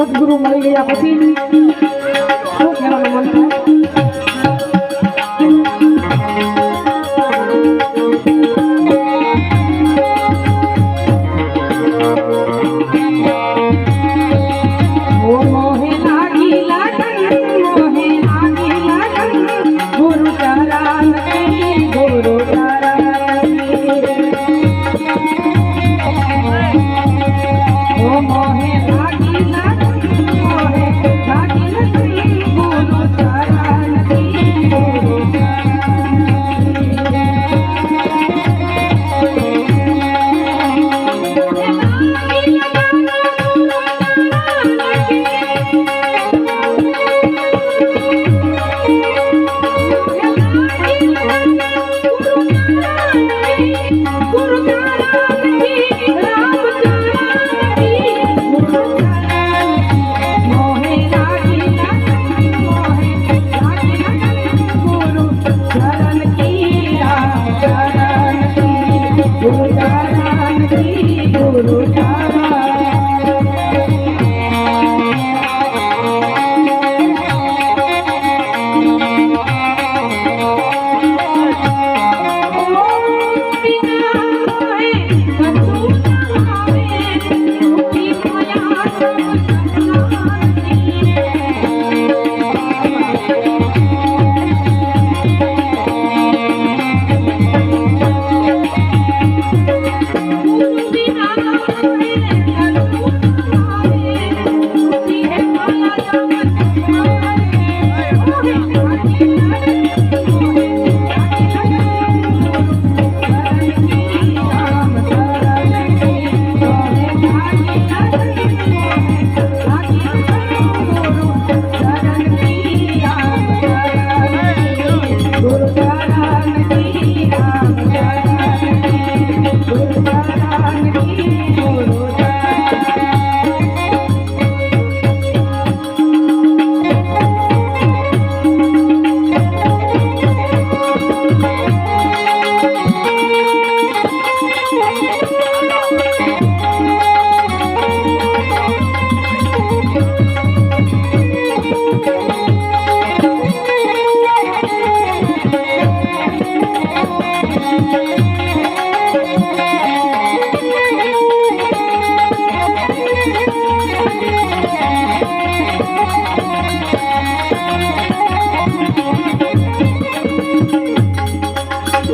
સદગુરુ મળી ગયા પછી શું કહેવાનું મન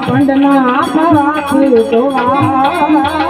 પંડના પવા તો માટે